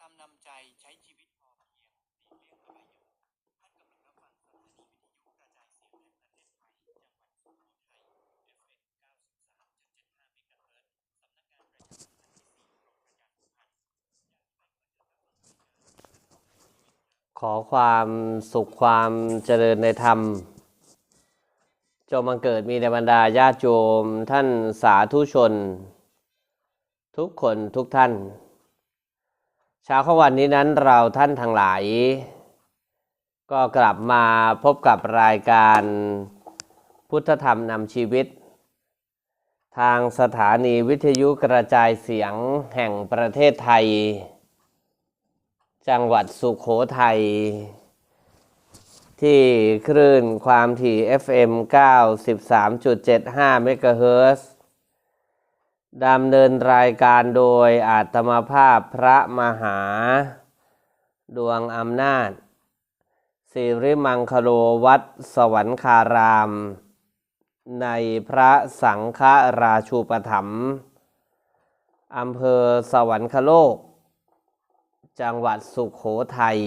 ธรรมนำใจใช้ชีวิตพอเพียงหลีกเลี่ยงอบายมุขท่านกำลังรับฟังสถานีวิทยุกระจายเสียงแห่งประเทศไทยจังหวัดสุโขทัย FM 93.75เมกะเฮิรตซ์สำนักงานประชาสัมพันธ์ที่4กรมประชาสัมพันธ์อยากให้ปิดรับฟังรายการขอความสุขความเจริญในธรรม จงบังเกิดมีในบรรดาญาติโยมท่านสาธุชน ทุกคนทุกท่าน เช้าข้าวันนี้นั้นเราท่านทั้งหลาย ก็กลับมาพบกับรายการพุทธธรรมนำชีวิต ทางสถานีวิทยุกระจายเสียงแห่งประเทศไทย จังหวัดสุขโขทัยที่คลื่นความถี่ FM 93.75 เมกะเฮิรตซ์ ดำเนินรายการโดยอาตมาภาพพระมหา ดวงอำนาจสิริมังคโลวัดสวรรคาราม ในพระสังฆราชูปถัมภ์อำเภอสวรรคโลก จังหวัดสุขโขทัย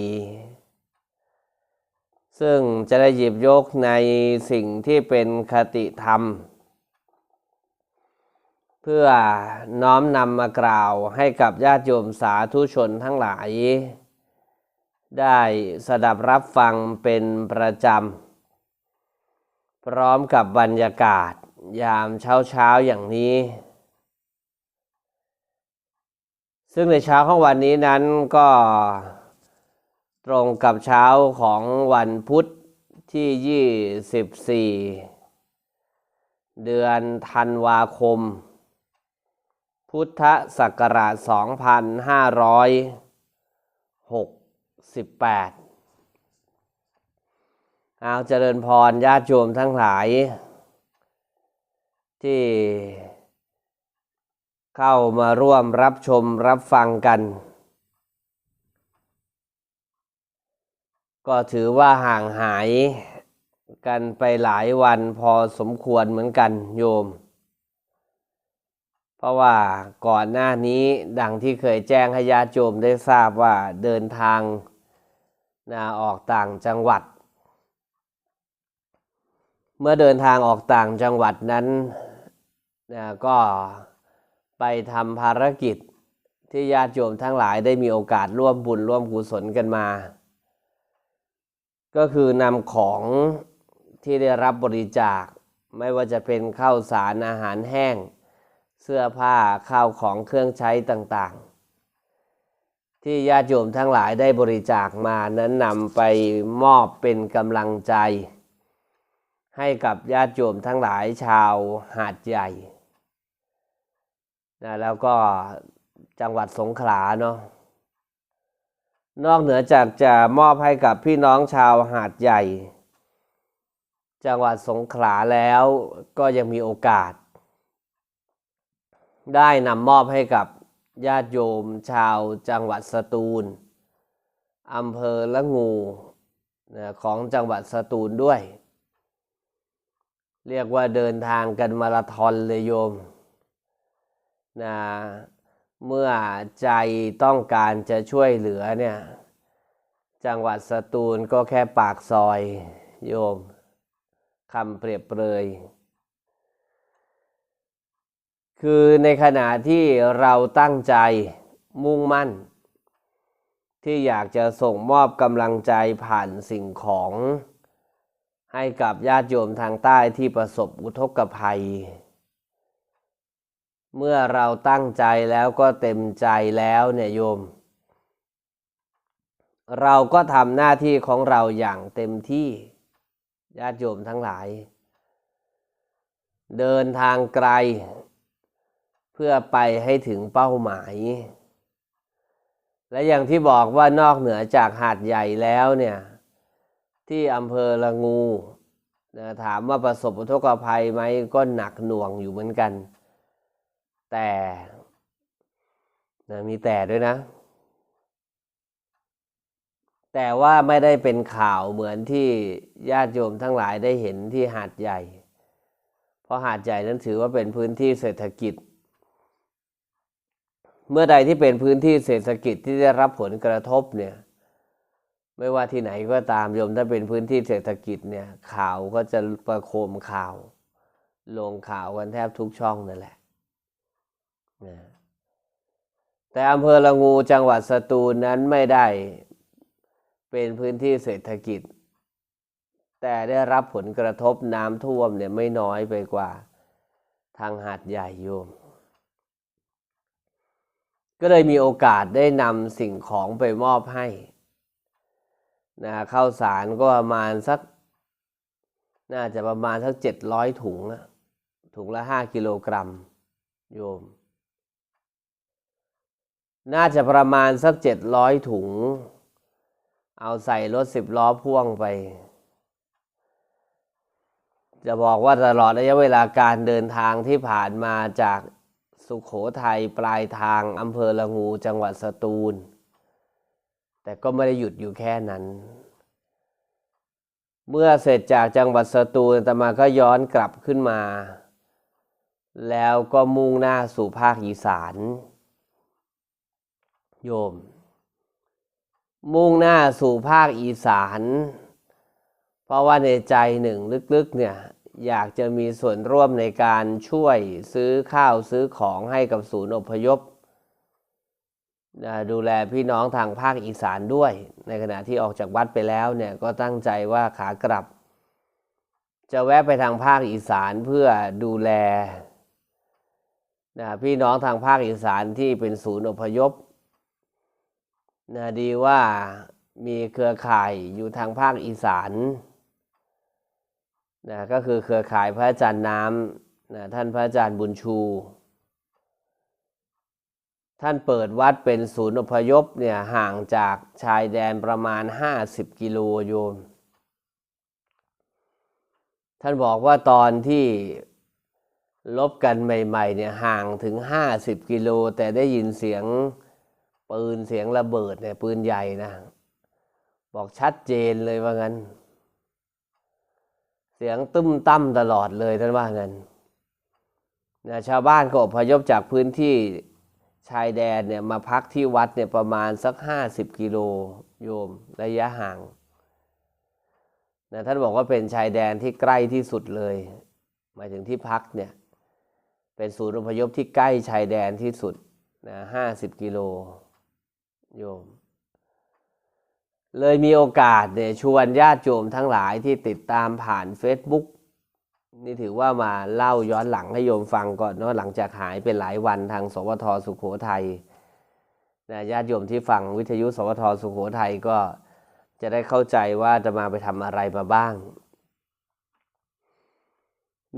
ซึ่งจะได้หยิบยกในสิ่งที่เป็นคติธรรม เพื่อน้อมนำมากล่าวให้กับญาติโยมสาธุชนทั้งหลาย ได้สดับรับฟังเป็นประจำ พร้อมกับบรรยากาศยามเช้าเช้าอย่างนี้ ซึ่งในเช้าของวันนี้นั้นก็ตรงกับเช้าของวันพุธที่ 24 เดือนธันวาคม พุทธศักราช 2568 เอาเจริญพรญาติโยมทั้งหลาย ที่เข้ามาร่วมรับชมรับฟังกัน ก็ถือว่าห่างหายกันไปหลายวันพอสมควรเหมือนกันโยม เพราะว่าก่อนหน้านี้ดังที่เคยแจ้งให้ญาติโยมได้ทราบว่าเดินทางนะออกต่างจังหวัด เมื่อเดินทางออกต่างจังหวัดนั้นนะก็ไปทำภารกิจที่ญาติโยมทั้งหลายได้มีโอกาสร่วมบุญร่วมกุศลกันมา ก็คือนำของที่ได้รับบริจาค ไม่ว่าจะเป็นข้าวสารอาหารแห้ง เสื้อผ้าข้าวของเครื่องใช้ต่างๆ ที่ญาติโยมทั้งหลายได้บริจาคมานั้นนำไปมอบเป็นกำลังใจ ให้กับญาติโยมทั้งหลายชาวหาดใหญ่นะแล้วก็จังหวัดสงขลาเนาะนอกเหนือจากจะมอบให้กับพี่น้องชาวหาดใหญ่ จังหวัดสงขลาแล้วก็ยังมีโอกาส ได้นำมอบให้กับญาติโยมชาวจังหวัดสตูลอำเภอละงูของจังหวัดสตูลด้วย เรียกว่าเดินทางกันมาราธอนเลยโยมนะเมื่อใจต้องการจะช่วยเหลือเนี่ย จังหวัดสตูลก็แค่ปากซอยโยมคำเปรียบเปรย คือในขณะที่เราตั้งใจมุ่งมั่น ที่อยากจะส่งมอบกำลังใจผ่านสิ่งของ ให้กับญาติโยมทางใต้ที่ประสบอุทกภัย เมื่อเราตั้งใจแล้วก็เต็มใจแล้วเนี่ยโยม เราก็ทำหน้าที่ของเราอย่างเต็มที่ญาติโยมทั้งหลาย เดินทางไกล พื่อไปให้ถึงเป้าหมาย และอย่างที่บอกว่านอกเหนือจากหาดใหญ่แล้วเนี่ย ที่อำเภอละงูนะถามว่าประสบอุทกภัยไหมก็หนักหน่วงอยู่เหมือนกัน แต่นะมีแต่ด้วยนะ แต่ว่าไม่ได้เป็นข่าวเหมือนที่ญาติโยมทั้งหลายได้เห็นที่หาดใหญ่ เพราะหาดใหญ่นั้นถือว่าเป็นพื้นที่เศรษฐกิจ เมื่อใดที่เป็นพื้นที่เศรษฐกิจที่ได้รับผลกระทบเนี่ยไม่ว่าที่ไหนก็ตามโยมถ้าเป็นพื้นที่เศรษฐกิจเนี่ยข่าวก็จะประโคมข่าว ลงข่าวกันแทบทุกช่องนั่นแหละนะแต่อำเภอละงูจังหวัดสตูลนั้นไม่ได้เป็นพื้นที่เศรษฐกิจ แต่ได้รับผลกระทบน้ำท่วมเนี่ยไม่น้อยไปกว่าทางหาดใหญ่โยม ก็เลยมีโอกาสได้นำสิ่งของไปมอบให้นะข้าวสารก็ประมาณสัก น่าจะประมาณสักเจ็ดร้อยถุงนะถุงละห้ากิโลกรัมโยม น่าจะประมาณสักเจ็ดร้อยถุง เอาใส่รถสิบล้อพ่วงไป จะบอกว่าตลอดระยะเวลาการเดินทางที่ผ่านมาจาก สุขโขทัยปลายทางอำเภอละงูจังหวัดสตูล แต่ก็ไม่ได้หยุดอยู่แค่นั้น เมื่อเสร็จจากจังหวัดสตูลตมาก็ย้อนกลับขึ้นมา แล้วก็มุ่งหน้าสู่ภาคอีสาน โยม มุ่งหน้าสู่ภาคอีสาน เพราะว่าในใจหนึ่งลึกๆเนี่ย อยากจะมีส่วนร่วมในการช่วยซื้อข้าวซื้อของให้กับศูนย์อพยพนะดูแลพี่น้องทางภาคอีสานด้วย ในขณะที่ออกจากวัดไปแล้วเนี่ยก็ตั้งใจว่าขากลับ จะแวะไปทางภาคอีสานเพื่อดูแลนะพี่น้องทางภาคอีสานที่เป็นศูนย์อพยพนะดีว่ามีเครือข่ายอยู่ทางภาคอีสาน นะก็คือเครือข่ายพระอาจารย์น้ำนะท่านพระอาจารย์บุญชู ท่านเปิดวัดเป็นศูนย์อพยพเนี่ยห่างจากชายแดนประมาณ 50 กิโลโยม ท่านบอกว่าตอนที่ลบกันใหม่ๆเนี่ยห่างถึง 50 กิโล แต่ได้ยินเสียงปืนเสียงระเบิดเนี่ยปืนใหญ่นะ บอกชัดเจนเลยว่างั้น เสียงตุ้มตั้มตลอดเลยท่านว่างั้นนะชาวบ้านก็อพยพจากพื้นที่ชายแดนเนี่ยมาพักที่วัดเนี่ยประมาณสักห้าสิบกิโลโยมระยะห่างนะท่านบอกว่าเป็นชายแดนที่ใกล้ที่สุดเลยหมายถึงที่พักเนี่ยเป็นศูนย์อพยพที่ใกล้ชายแดนที่สุดนะห้าสิบกิโลโยม เลยมีโอกาสเนี่ยชวนญาติโยมทั้งหลายที่ติดตามผ่าน Facebook นี่ถือว่ามาเล่าย้อนหลังให้โยมฟังก่อนเนาะหลังจากหายเป็นหลายวันทางสวทสุขโขทัยนะญาติโยมที่ฟังวิทยุสวทสุขโขทัยก็จะได้เข้าใจว่าจะมาไปทำอะไรมาบ้าง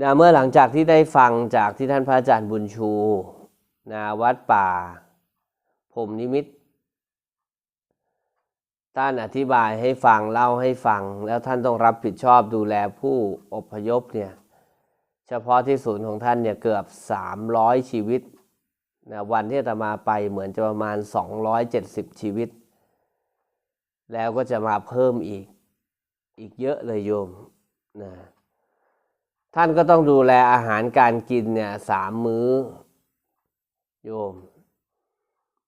นะเมื่อหลังจากที่ได้ฟังจากที่ท่านพระอาจารย์บุญชูนะวัดป่าพรมนิมิต ท่านอธิบายให้ฟังเล่าให้ฟัง แล้วท่านต้องรับผิดชอบดูแลผู้อพยพเนี่ยเฉพาะที่ศูนย์ของท่านเนี่ยเกือบ 300 ชีวิตนะวันที่อาตมาไปเหมือนจะประมาณ 270 ชีวิต แล้วก็จะมาเพิ่มอีกอีกเยอะเลยโยมนะท่านก็ต้องดูแลอาหารการกินเนี่ยสามมื้อ โยม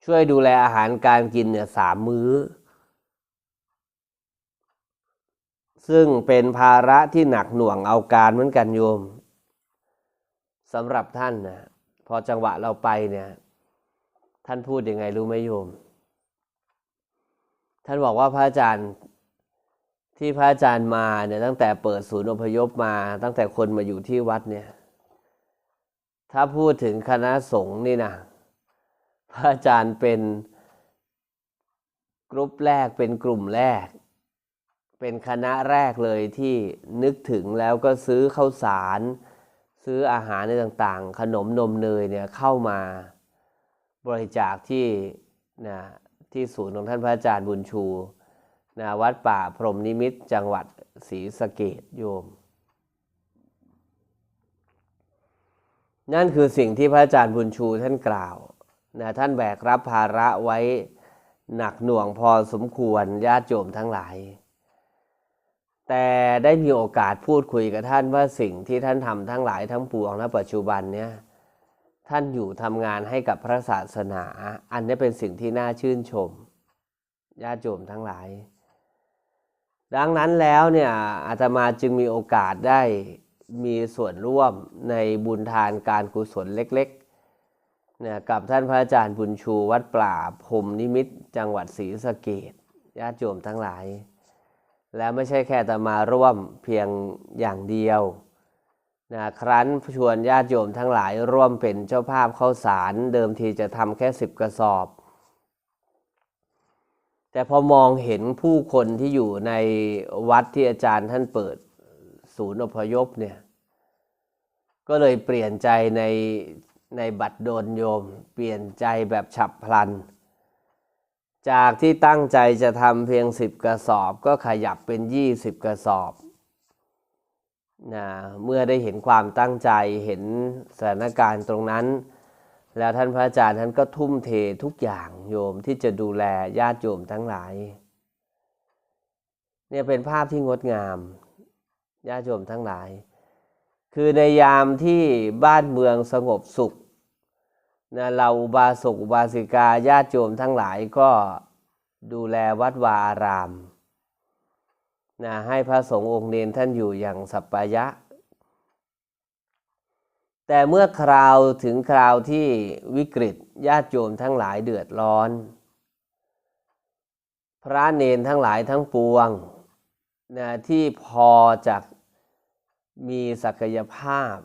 ช่วยดูแลอาหารการกินเนี่ยสามมื้อ ซึ่งเป็นภาระที่หนักหน่วงเอาการเหมือนกันโยมสำหรับท่านนะพอจังหวะเราไปเนี่ย ท่านพูดยังไงรู้ไหมโยม ท่านบอกว่าพระอาจารย์ที่พระอาจารย์มาเนี่ยตั้งแต่เปิดศูนย์อพยพมา ตั้งแต่คนมาอยู่ที่วัดเนี่ย ถ้าพูดถึงคณะสงฆ์นี่นะพระอาจารย์เป็นกลุ่มแรกเป็นกลุ่มแรก เป็นคณะแรกเลยที่นึกถึงแล้วก็ซื้อข้าวสาร ซื้ออาหารในต่างๆ ขนมนมเนยเนี่ยเข้ามาบริจาคที่นะที่ศูนย์ของท่านพระอาจารย์บุญชูนะวัดป่าพรมนิมิตจังหวัดศรีสะเกดโยม นั่นคือสิ่งที่พระอาจารย์บุญชูท่านกล่าวนะท่านแบกรับภาระไว้หนักหน่วงพอสมควรญาติโยมทั้งหลาย แต่ได้มีโอกาสพูดคุยกับท่านว่าสิ่งที่ท่านทำทั้งหลายทั้งปวงณปัจจุบันเนี่ยท่านอยู่ทำงานให้กับพระศาสนา อันนี้เป็นสิ่งที่น่าชื่นชมญาติโยมทั้งหลาย ดังนั้นแล้วเนี่ยอาตมาจึงมีโอกาสได้มีส่วนร่วมในบุญทานการกุศลเล็กๆเนี่ยกับท่านพระอาจารย์บุญชูวัดปราบพรมนิมิตจังหวัดศรีสะเกดญาติโยมทั้งหลาย และไม่ใช่แค่แต่มาร่วมเพียงอย่างเดียวนะครั้นชวนญาติโยมทั้งหลายร่วมเป็นเจ้าภาพเข้าสารเดิมทีจะทำแค่สิบกระสอบ แต่พอมองเห็นผู้คนที่อยู่ในวัดที่อาจารย์ท่านเปิดศูนย์อพยพเนี่ยก็เลยเปลี่ยนใจในในบัตรโดนโยม เปลี่ยนใจแบบฉับพลัน จากที่ตั้งใจจะทำเพียงสิบกระสอบ ก็ขยับเป็นยี่สิบกระสอบนะเมื่อได้เห็นความตั้งใจเห็นสถานการณ์ตรงนั้น แล้วท่านพระอาจารย์ท่านก็ทุ่มเททุกอย่างโยมที่จะดูแลญาติโยมทั้งหลายเนี่ยเป็นภาพที่งดงามญาติโยมทั้งหลาย คือในยามที่บ้านเมืองสงบสุข นะเราบาสกบาสิกาญาติโยมทั้งหลายก็ดูแลวัดวาอารามนะให้พระสงฆ์องค์เนนท่านอยู่อย่างสัปปายะ แต่เมื่อคราวถึงคราวที่วิกฤตญาติโยมทั้งหลายเดือดร้อน พระเนนทั้งหลายทั้งปวงนะที่พอจะมีศักยภาพ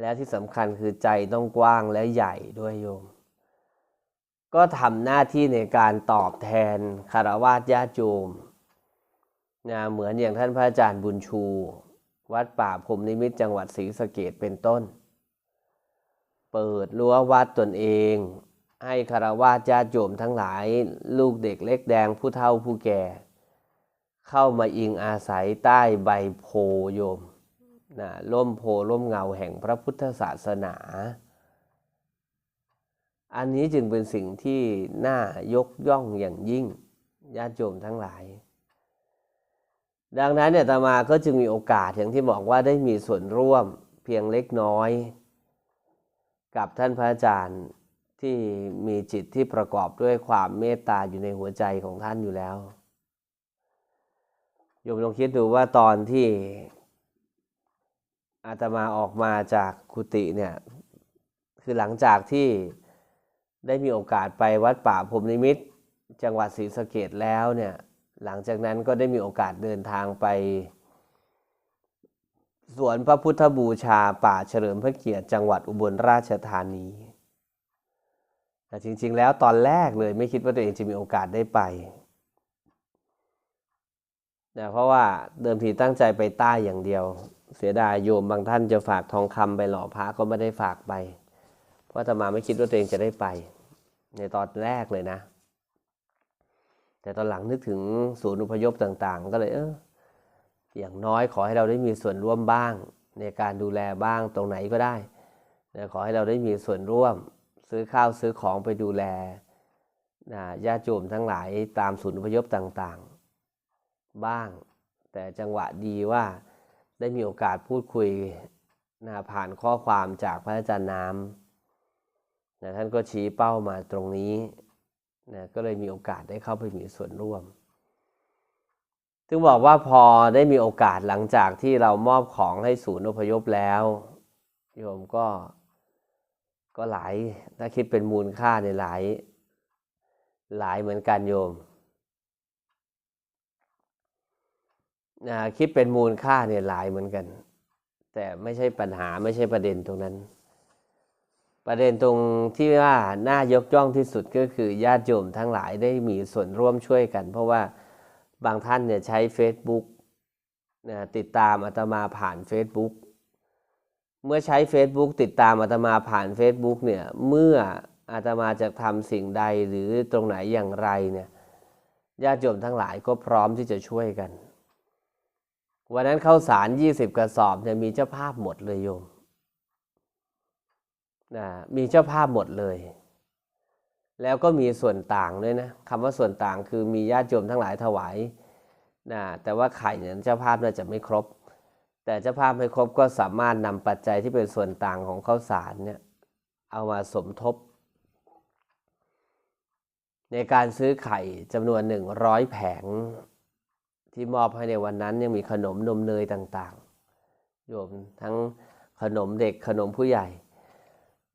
และที่สำคัญคือใจต้องกว้างและใหญ่ด้วยโยม ก็ทำหน้าที่ในการตอบแทนคารวะญาติโยมนะเหมือนอย่างท่านพระอาจารย์บุญชู วัดป่าพรมนิมิตจังหวัดศรีสะเกดเป็นต้น เปิดรั้ววัดตนเอง ให้คารวะญาติโยมทั้งหลายลูกเด็กเล็กแดงผู้เฒ่าผู้แก่ เข้ามาอิงอาศัยใต้ใบโพโยม นะร่มโพร่มเงาแห่งพระพุทธศาสนา อันนี้จึงเป็นสิ่งที่น่ายกย่องอย่างยิ่งญาติโยมทั้งหลาย ดังนั้นเนี่ยตมาก็จึงมีโอกาสอย่างที่บอกว่าได้มีส่วนร่วมเพียงเล็กน้อย กับท่านพระอาจารย์ที่มีจิตที่ประกอบด้วยความเมตตาอยู่ในหัวใจของท่านอยู่แล้วโยมลองคิดดูว่าตอนที่ อาตมาออกมาจากกุฏิเนี่ย คือหลังจากที่ได้มีโอกาสไปวัดป่าพรมนิมิต จังหวัดศรีสะเกดแล้วเนี่ย หลังจากนั้นก็ได้มีโอกาสเดินทางไป สวนพระพุทธบูชาป่าเฉลิมพระเกียรติจังหวัดอุบลราชธานีแต่จริง ๆ แล้วตอนแรกเลยไม่คิดว่าตัวเองจะมีโอกาสได้ไปนะเพราะว่าเดิมทีตั้งใจไปใต้อย่างเดียว เสียดายโยมบางท่านจะฝากทองคำไปหล่อพระก็ไม่ได้ฝากไป เพราะอาตมาไม่คิดว่าตัวเองจะได้ไป ในตอนแรกเลยนะ แต่ตอนหลังนึกถึงศูนย์อพยพต่างๆ ก็เลยเอออย่างน้อยขอให้เราได้มีส่วนร่วมบ้าง ในการดูแลบ้างตรงไหนก็ได้ขอให้เราได้มีส่วนร่วม ซื้อข้าวซื้อของไปดูแลญาติโยมทั้งหลายตามศูนย์อพยพต่างๆ บ้าง แต่จังหวะดีว่า ได้มีโอกาสพูดคุยนะผ่านข้อความจากพระอาจารย์น้ำนะท่านก็ชี้เป้ามาตรงนี้นะก็เลยมีโอกาสได้เข้าไปมีส่วนร่วมถึงบอกว่าพอได้มีโอกาสหลังจากที่เรามอบของให้ศูนย์อพยพแล้ว โยมก็ก็หลายถ้าคิดเป็นมูลค่าในหลาย หลายเหมือนกันโยมนะ คิดเป็นมูลค่าเนี่ยหลายเหมือนกัน แต่ไม่ใช่ปัญหาไม่ใช่ประเด็นตรงนั้น ประเด็นตรงที่ว่าน่ายกย่องที่สุดก็คือญาติโยมทั้งหลายได้มีส่วนร่วมช่วยกัน เพราะว่าบางท่านเนี่ยใช้ Facebook นะติดตามอาตมาผ่าน Facebook เมื่อใช้ Facebook ติดตามอาตมาผ่าน Facebook เนี่ยเมื่ออาตมาจะทำสิ่งใดหรือตรงไหนอย่างไรเนี่ยญาติโยมทั้งหลายก็พร้อมที่จะช่วยกัน วันนั้นเข้าสาร20กระสอบเนี่ยมีเจ้าภาพหมดเลยโยมนะมีเจ้าภาพหมดเลย แล้วก็มีส่วนต่างด้วยนะคำว่าส่วนต่างคือมีญาติโยมทั้งหลายถวายนะแต่ว่าไข่เนี่ยเจ้าภาพน่าจะไม่ครบ แต่เจ้าภาพไม่ครบก็สามารถนำปัจจัยที่เป็นส่วนต่างของข้าวสารเนี่ยเอามาสมทบ ในการซื้อไข่จำนวนหนึ่งร้อยแผง ที่มอบให้ในวันนั้นยังมีขนมนมเนยต่างๆ โยมทั้งขนมเด็กขนมผู้ใหญ่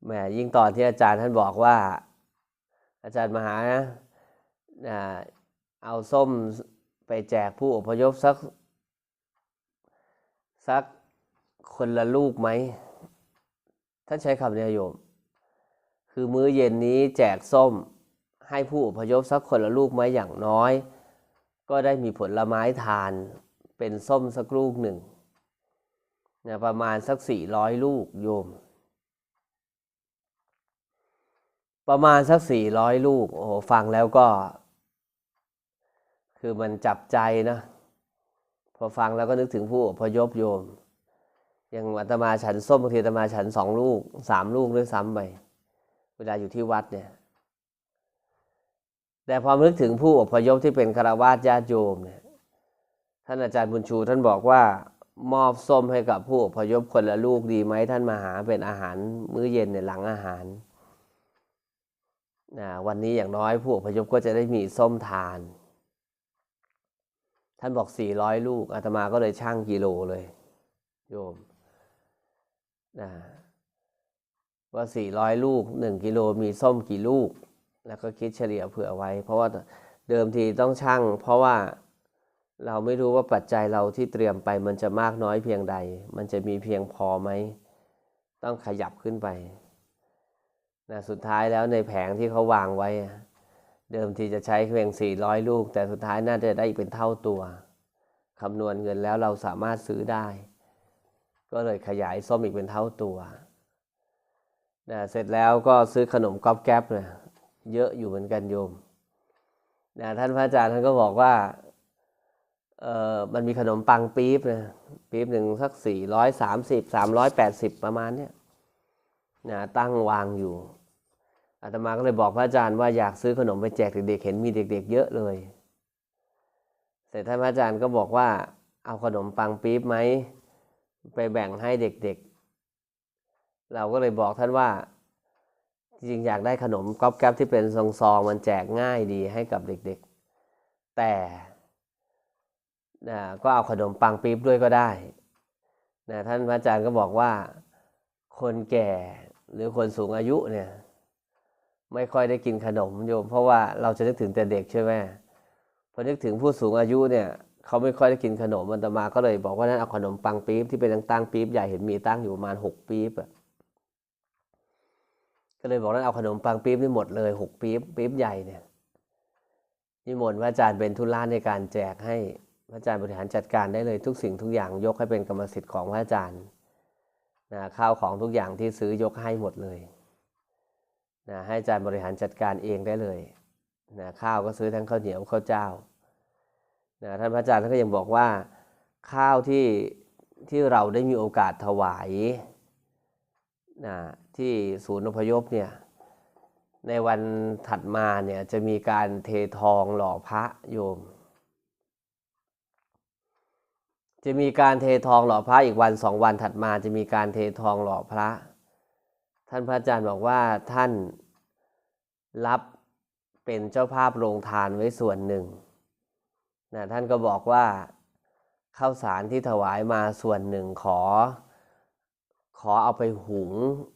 แหมยิ่งตอนที่อาจารย์ท่านบอกว่า อาจารย์มหาอ่าเอาส้มไปแจกผู้อพยพสักสักคนละลูกไหมท่านใช้คำนี้โยม คือมื้อเย็นนี้แจกส้มให้ผู้อพยพสักคนละลูกไหมอย่างน้อย ก็ได้มีผลไม้ทานเป็นส้มสักลูกหนึ่งนะประมาณสักสี่ร้อยลูกโยม ประมาณสักสี่ร้อยลูก โอ้โหฟังแล้วก็ คือมันจับใจนะ พอฟังแล้วก็นึกถึงผู้อพยพโยม อย่างอาตมาฉันส้มบางทีอาตมาฉันสองลูกสามลูกด้วยซ้ำไปเวลาอยู่ที่วัดเนี่ย แต่พอนึกถึงผู้อพยพที่เป็นคารวาสญาติโยมเนี่ยท่านอาจารย์บุญชูท่านบอกว่ามอบส้มให้กับผู้อพยพคนละลูกดีไหมท่านมาหาเป็นอาหารมื้อเย็นในหลังอาหารนะวันนี้อย่างน้อยผู้อพยพก็จะได้มีส้มทาน ท่านบอก400ลูกอาตมาก็เลยช่างกิโลเลยโยมนะว่า400ลูก1กิโลมีส้มกี่ลูก แล้วก็คิดเฉลี่ยเผื่อไว้ เพราะว่าเดิมทีต้องช่าง เพราะว่าเราไม่รู้ว่าปัจจัยเราที่เตรียมไปมันจะมากน้อยเพียงใด มันจะมีเพียงพอไหม ต้องขยับขึ้นไปนะสุดท้ายแล้วในแผงที่เขาวางไว้ เดิมทีจะใช้เพียง 400 ลูก แต่สุดท้ายน่าจะได้อีกเป็นเท่าตัวคำนวณเงินแล้วเราสามารถซื้อได้ ก็เลยขยายส้มอีกเป็นเท่าตัวนะเสร็จแล้วก็ซื้อขนมก๊อบแก๊บเนี่ย เยอะอยู่เหมือนกันโยมนะท่านพระอาจารย์ท่านก็บอกว่าเออมันมีขนมปังปี๊บนะปี๊บหนึ่งสักสี่ร้อยสามสิบสามร้อยแปดสิบประมาณเนี้ยนะตั้งวางอยู่อาตมาก็เลยบอกพระอาจารย์ว่าอยากซื้อขนมไปแจกเด็กๆเห็นมีเด็ก ๆ เยอะเลยเสร็จท่านพระอาจารย์ก็บอกว่าเอาขนมปังปี๊บไหมไปแบ่งให้เด็กๆ เราก็เลยบอกท่านว่า จริงอยากได้ขนมก๊อบแก๊บที่เป็นซองๆมันแจกง่ายดีให้กับเด็กๆ แต่นะก็เอาขนมปังปี๊บด้วยก็ได้นะท่านพระอาจารย์ก็บอกว่าคนแก่หรือคนสูงอายุเนี่ยไม่ค่อยได้กินขนมโยม เพราะว่าเราจะนึกถึงแต่เด็กใช่ไหมพอนึกถึงผู้สูงอายุเนี่ยเขาไม่ค่อยได้กินขนมมันตมาก็เลยบอกว่านั้นเอาขนมปังปี๊บที่เป็นตั้งๆปี๊บใหญ่เห็นมีตั้งอยู่ประมาณหกปี๊บอะ ก็เลยบอกนั้นเอาขนมปังปี๊บนี่หมดเลยหกปี๊บปี๊บใหญ่เนี่ยนิมนต์พระอาจารย์เป็นทุล่าในการแจกให้พระอาจารย์บริหารจัดการได้เลยทุกสิ่งทุกอย่างยกให้เป็นกรรมสิทธิ์ของพระอาจารย์นะข้าวของทุกอย่างที่ซื้อยกให้หมดเลยนะให้อาจารย์บริหารจัดการเองได้เลยนะข้าวก็ซื้อทั้งข้าวเหนียวข้าวเจ้านะท่านพระอาจารย์ท่านก็ยังบอกว่าข้าวที่ที่เราได้มีโอกาสถวาย นะที่ศูนย์อพยพเนี่ยในวันถัดมาเนี่ยจะมีการเททองหล่อพระโยม จะมีการเททองหล่อพระอีกวันสองวันถัดมาจะมีการเททองหล่อพระ ท่านพระอาจารย์บอกว่าท่านรับเป็นเจ้าภาพโรงทานไว้ส่วนหนึ่งนะท่านก็บอกว่าข้าวสารที่ถวายมาส่วนหนึ่งขอ ขอเอาไปหุง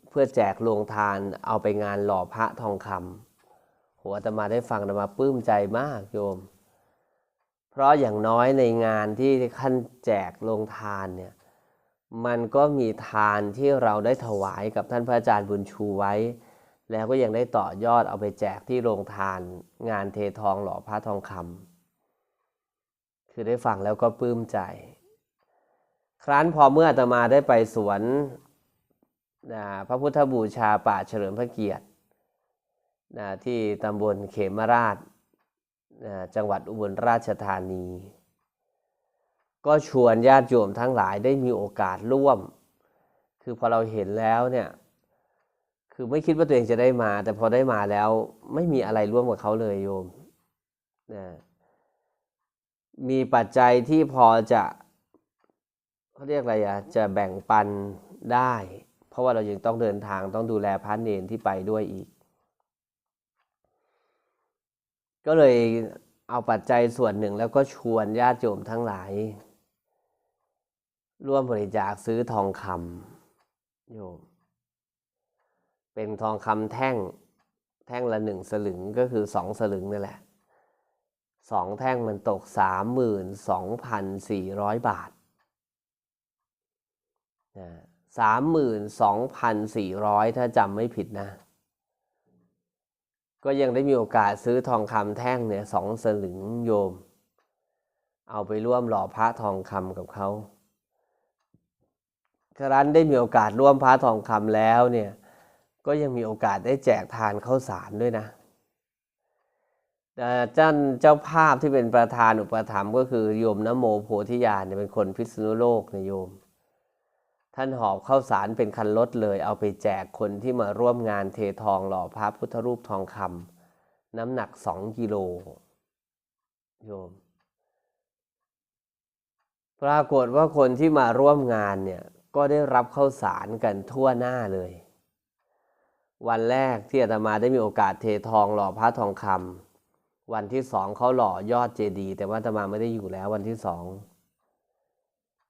เพื่อแจกโรงทานเอาไปงานหล่อพระทองคำหัวตมาได้ฟังตมาปลื้มใจมากโยม เพราะอย่างน้อยในงานที่ขั้นแจกโรงทานเนี่ยมันก็มีทานที่เราได้ถวายกับท่านพระอาจารย์บุญชูไว้ แล้วก็ยังได้ต่อยอดเอาไปแจกที่โรงทานงานเททองหล่อพระทองคำคือได้ฟังแล้วก็ปลื้มใจ ครั้นพอเมื่ออาตมาได้ไปสวน นะพระพุทธบูชาป่าเฉลิมพระเกียรตินะที่ตำบลเขมราชนะจังหวัดอุบลราชธานี ก็ชวนญาติโยมทั้งหลายได้มีโอกาสร่วม คือพอเราเห็นแล้วเนี่ยคือไม่คิดว่าตัวเองจะได้มา แต่พอได้มาแล้วไม่มีอะไรร่วมกับเขาเลยโยมนะมีปัจจัยที่พอจะเขาเรียกอะไรอะจะแบ่งปันได้ ราะว่าเรายังต้องเดินทางต้องดูแลพระเนรที่ไปด้วยอีก ก็เลยเอาปัจจัยส่วนหนึ่งแล้วก็ชวนญาติโยมทั้งหลาย ร่วมบริจาคซื้อทองคำโยมเป็นทองคำแท่งแท่งละหนึ่งสลึงก็คือสองสลึงนี่แหละสองแท่งมันตกสามหมื่นสองพันสี่ร้อยบาทนะ สามหมื่นสองพันสี่ร้อยถ้าจำไม่ผิดนะ ก็ยังได้มีโอกาสซื้อทองคำแท่งเนี่ยสองสลึงโยม เอาไปร่วมหล่อพระทองคำกับเขาครั้นได้มีโอกาสร่วมพระทองคำแล้วเนี่ยก็ยังมีโอกาสได้แจกทานข้าวสารด้วยนะเจ้าเจ้าภาพที่เป็นประธานอุปถัมภ์ก็คือโยมนโมโพธิญาณเนี่ยเป็นคนพิษณุโลกนะโยม ท่านหอบข้าวสารเป็นคันรถเลย เอาไปแจกคนที่มาร่วมงานเททองหล่อพระพุทธรูปทองคำน้ำหนักสองกิโลโยม ปรากฏว่าคนที่มาร่วมงานเนี่ยก็ได้รับข้าวสารกันทั่วหน้าเลย วันแรกที่อาตมาได้มีโอกาสเททองหล่อพระทองคำวันที่สองเขาหล่อยอดเจดีย์แต่ว่าอาตมาไม่ได้อยู่แล้ววันที่สอง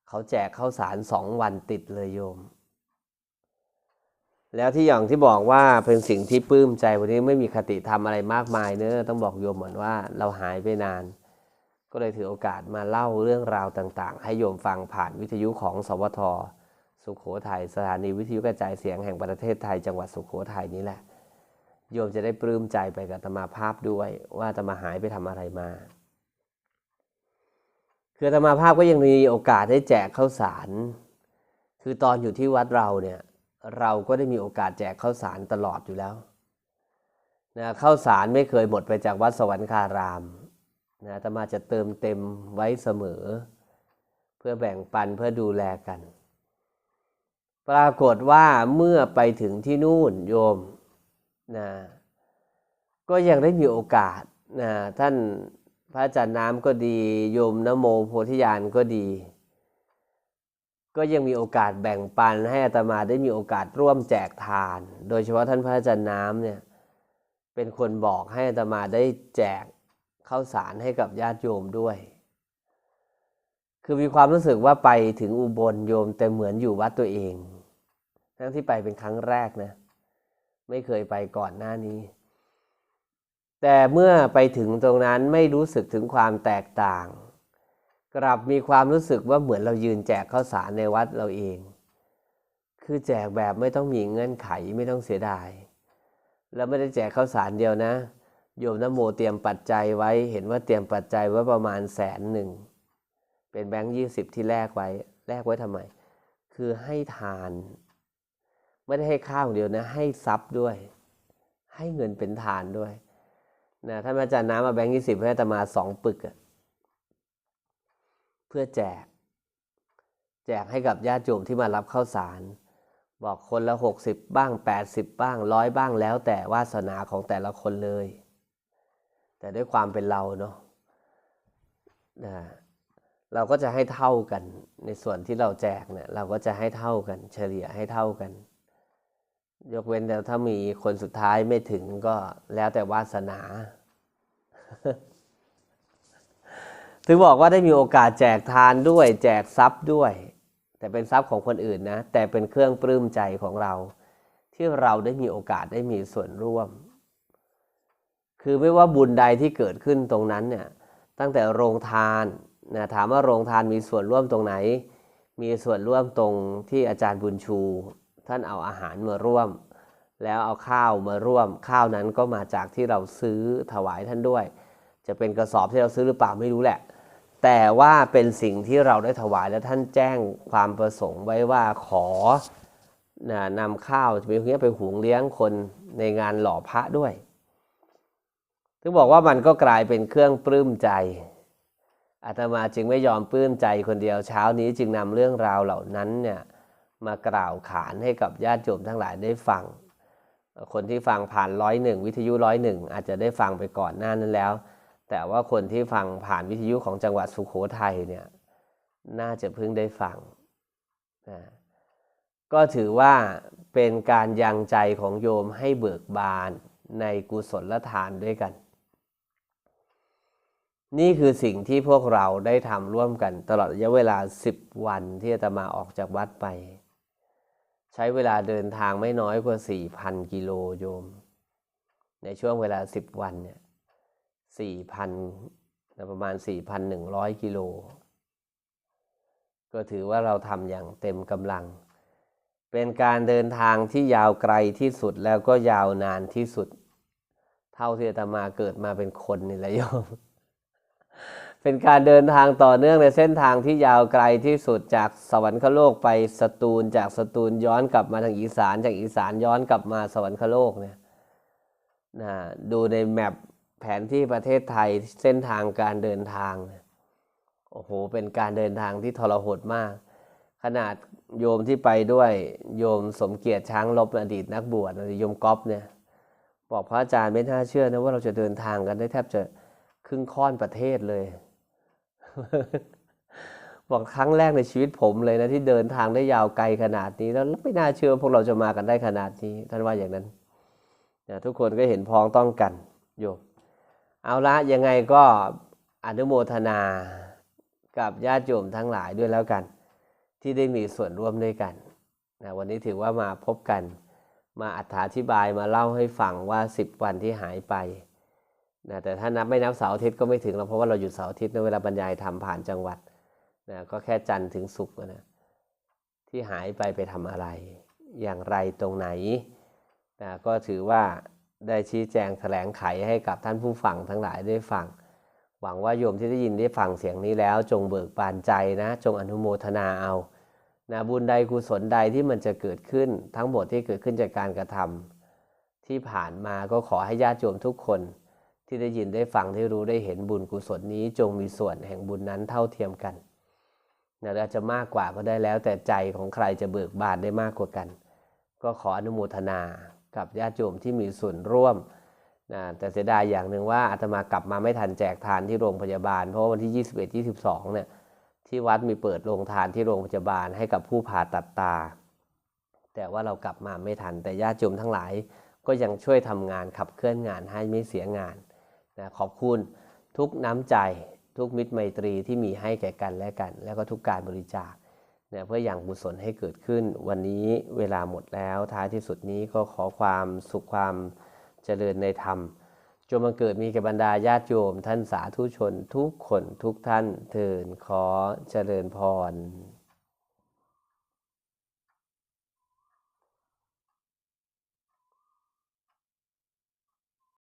เขาแจกข้าวสารสองวันติดเลยโยม แล้วที่อย่างที่บอกว่าเป็นสิ่งที่ปลื้มใจวันนี้ไม่มีคติธรรมอะไรมากมายเนอะต้องบอกโยมเหมือนว่าเราหายไปนาน ก็เลยถือโอกาสมาเล่าเรื่องราวต่าง ๆ ให้โยมฟังผ่านวิทยุของสวทสุขโขทัยสถานีวิทยุกระจายเสียงแห่งประเทศไทยจังหวัดสุขโขทัยนี้แหละโยมจะได้ปลื้มใจไปกับธรรมาภาพด้วยว่าธรรมาหายไปทำอะไรมา คือธรรมาภาพก็ยังมีโอกาสได้แจกข้าวสาร คือตอนอยู่ที่วัดเราเนี่ยเราก็ได้มีโอกาสแจกข้าวสารตลอดอยู่แล้วนะข้าวสารไม่เคยหมดไปจากวัดสวรรคารามนะธรรมาจะเติมเต็มไว้เสมอ เพื่อแบ่งปันเพื่อดูแลกัน ปรากฏว่าเมื่อไปถึงที่นู่นโยมนะก็ยังได้มีโอกาสนะท่าน พระอาจารย์น้ำก็ดีโยมนโมโพธิญาณก็ดี ก็ยังมีโอกาสแบ่งปันให้อาตมาได้มีโอกาสร่วมแจกทาน โดยเฉพาะท่านพระอาจารย์น้ำเนี่ยเป็นคนบอกให้อาตมาได้แจกข้าวสารให้กับญาติโยมด้วย คือมีความรู้สึกว่าไปถึงอุบลโยมแต่เหมือนอยู่วัดตัวเอง ทั้งที่ไปเป็นครั้งแรกนะ ไม่เคยไปก่อนหน้านี้ แต่เมื่อไปถึงตรงนั้นไม่รู้สึกถึงความแตกต่าง กลับมีความรู้สึกว่าเหมือนเรายืนแจกข้าวสารในวัดเราเอง คือแจกแบบไม่ต้องมีเงื่อนไขไม่ต้องเสียดาย แล้วไม่ได้แจกข้าวสารเดียวนะ โยมนโมเตรียมปัจจัยไว้เห็นว่าเตรียมปัจจัยไว้ประมาณแสนหนึ่ง เป็นแบงค์ยี่สิบที่แลกไว้แลกไว้ทำไม คือให้ทาน ไม่ได้ให้ข้าวองเดียวนะ ให้ทรัพย์ด้วย ให้เงินเป็นทานด้วย นะท่านอาจารย์น้ำมาแบงค์ยี่สิบให้อาตมาสองปึกอะเพื่อแจก แจกให้กับญาติโยมที่มารับข้าวสาร บอกคนละหกสิบบ้างแปดสิบบ้างร้อยบ้างแล้วแต่วาสนาของแต่ละคนเลย แต่ด้วยความเป็นเราเนาะนะเราก็จะให้เท่ากันในส่วนที่เราแจกเนี่ยเราก็จะให้เท่ากัน เฉลี่ยให้เท่ากัน ยกเว้นแต่ถ้ามีคนสุดท้ายไม่ถึงก็แล้วแต่วาสนา ถึงบอกว่าได้มีโอกาสแจกทานด้วย แจกทรัพย์ด้วย แต่เป็นทรัพย์ของคนอื่นนะ แต่เป็นเครื่องปลื้มใจของเรา ที่เราได้มีโอกาสได้มีส่วนร่วม คือไม่ว่าบุญใดที่เกิดขึ้นตรงนั้นเนี่ยตั้งแต่โรงทานนะถามว่าโรงทานมีส่วนร่วมตรงไหน มีส่วนร่วมตรงที่อาจารย์บุญชู ท่านเอาอาหารมาร่วม แล้วเอาข้าวมาร่วม ข้าวนั้นก็มาจากที่เราซื้อถวายท่านด้วย จะเป็นกระสอบที่เราซื้อหรือเปล่าไม่รู้แหละ แต่ว่าเป็นสิ่งที่เราได้ถวายแล้วท่านแจ้งความประสงค์ไว้ว่าขอนะนำข้าวจะเป็นเพื่อไปหุงเลี้ยงคนในงานหล่อพระด้วยถึงบอกว่ามันก็กลายเป็นเครื่องปลื้มใจอาตมาจึงไม่ยอมปลื้มใจคนเดียวเช้านี้จึงนำเรื่องราวเหล่านั้นเนี่ยมากล่าวขานให้กับญาติโยมทั้งหลายได้ฟัง คนที่ฟังผ่านร้อยหนึ่งวิทยุร้อยหนึ่งอาจจะได้ฟังไปก่อนหน้านั้นแล้ว แต่ว่าคนที่ฟังผ่านวิทยุของจังหวัดสุโขทัยเนี่ยน่าจะเพิ่งได้ฟังนะก็ถือว่าเป็นการยังใจของโยมให้เบิกบานในกุศลทานด้วยกัน นี่คือสิ่งที่พวกเราได้ทำร่วมกันตลอดระยะเวลา 10 วันที่อาตมาออกจากวัดไป ใช้เวลาเดินทางไม่น้อยกว่า 4,000 กิโลโยม ในช่วงเวลา 10 วันเนี่ย4,000นประมาณ 4,100 กิโล ก็ถือว่าเราทำอย่างเต็มกำลัง เป็นการเดินทางที่ยาวไกลที่สุดแล้วก็ยาวนานที่สุด เท่าที่อาตมาเกิดมาเป็นคนนี่แหละโยม เป็นการเดินทางต่อเนื่องในเส้นทางที่ยาวไกลที่สุดจากสวรรคโลกไปสตูลจากสตูลย้อนกลับมาทางอีสานจากอีสานย้อนกลับมาสวรรคโลกเนี่ยนะดูในแมปแผนที่ประเทศไทยเส้นทางการเดินทางโอ้โหเป็นการเดินทางที่ทรหดมาก ขนาดโยมที่ไปด้วยโยมสมเกียรติช้างลบอดีตนักบวชโยมก๊อฟเนี่ยบอกพระอาจารย์ไม่น่าเชื่อนะว่าเราจะเดินทางกันได้แทบจะครึ่งค่อนประเทศเลย บอกครั้งแรกในชีวิตผมเลยนะที่เดินทางได้ยาวไกลขนาดนี้ แล้วไม่น่าเชื่อว่าพวกเราจะมากันได้ขนาดนี้ ท่านว่าอย่างนั้นนะทุกคนก็เห็นพ้องต้องกันโยมเอาละยังไงก็อนุโมทนากับญาติโยมทั้งหลายด้วยแล้วกัน ที่ได้มีส่วนร่วมด้วยกันนะวันนี้ถือว่ามาพบกัน มาอธิบายมาเล่าให้ฟังว่า 10 วันที่หายไป นะแต่ถ้านับไม่นับเสาร์อาทิตย์ก็ไม่ถึงหรอกเพราะว่าเราอยู่เสาร์อาทิตย์ในะเวลาบรรยายทำผ่านจังหวัดนะก็แค่จันทร์ถึงศุกร์นะที่หายไปไปทำอะไร อย่างไรตรงไหนนะก็ถือว่าได้ชี้แจงแถลงไขให้กับท่านผู้ฟังทั้งหลายได้ฟัง หวังว่าโยมที่ได้ยินได้ฟังเสียงนี้แล้ว จงเบิกบานใจนะ จงอนุโมทนาเอานะบุญใดกุศลใดที่มันจะเกิดขึ้น ทั้งหมดที่เกิดขึ้นจากการกระทำที่ผ่านมาก็ขอให้ญาติโยมทุกคน ที่ได้ยินได้ฟังได้รู้ได้เห็นบุญกุศลนี้ จงมีส่วนแห่งบุญนั้นเท่าเทียมกันนะอาจจะมากกว่าก็ได้แล้วแต่ใจของใครจะเบิกบานได้มากกว่ากัน ก็ขออนุโมทนากับญาติโยมที่มีส่วนร่วมนะแต่เสียดายอย่างหนึ่งว่าอาตมากลับมาไม่ทันแจกทานที่โรงพยาบาล เพราะวันที่ 21 22เนี่ยที่วัดมีเปิดโรงทานที่โรงพยาบาลให้กับผู้ผ่าตัดตา แต่ว่าเรากลับมาไม่ทันแต่ญาติโยมทั้งหลายก็ยังช่วยทำงานขับเคลื่อนงานให้ไม่เสียงาน นะขอบคุณทุกน้ำใจ ทุกมิตรไมตรีที่มีให้แก่กันและกัน แล้วก็ทุกการบริจาคนะเพื่ออย่างกุศลให้เกิดขึ้น วันนี้เวลาหมดแล้วท้ายที่สุดนี้ก็ขอความสุขความเจริญในธรรมจงบังเกิดมีแก่บรรดาญาติโยม ท่านสาธุชน ทุกคนทุกท่านเทินขอเจริญพร